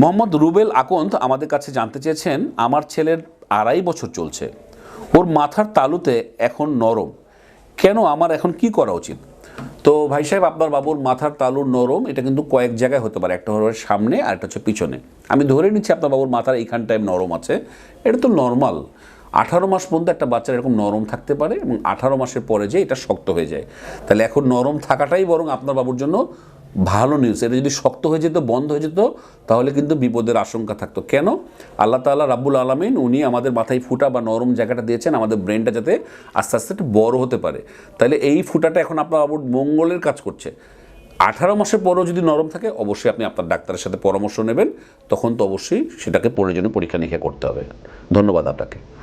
মোহাম্মদ রুবেল আকন্দ আমাদের কাছে জানতে চেয়েছেন, আমার ছেলের আড়াই বছর চলছে। ওর মাথার তালুতে এখন নরম। কেন আমার এখন কি করা উচিত? তো ভাই সাহেব, আপনার বাবুর মাথার তালুর নরম, এটা কিন্তু কয়েক জায়গায় হতে পারে। একটা হলো সামনে, আর একটা হচ্ছে পিছনে। আমি ধরে নিচ্ছি আপনার বাবুর মাথার এইখানটায় নরম আছে। এটা তো নর্মাল। আঠারো মাস পর্যন্ত একটা বাচ্চার এরকম নরম থাকতে পারে এবং আঠারো মাসের পরে যে এটা শক্ত হয়ে যায়। তাহলে এখন নরম থাকাটাই বরং আপনার বাবুর জন্য ভালো নিউজ এটা যদি শক্ত হয়ে যেত, বন্ধ হয়ে যেত, তাহলে কিন্তু বিপদের আশঙ্কা থাকতো। কেন? আল্লাহ তাআলা রাব্বুল আলমিন, উনি আমাদের মাথায় ফুটা বা নরম জায়গাটা দিয়েছেন, আমাদের ব্রেনটা যাতে আস্তে আস্তে একটু বড় হতে পারে। তাহলে এই ফুটাটা এখন আপনার বাবুর মঙ্গলের কাজ করছে। আঠারো মাসের পরও যদি নরম থাকে, অবশ্যই আপনি আপনার ডাক্তারের সাথে পরামর্শ নেবেন, তখন তো অবশ্যই সেটাকে প্রয়োজনীয় পরীক্ষা নিরীক্ষা করতে হবে। ধন্যবাদ আপনাকে।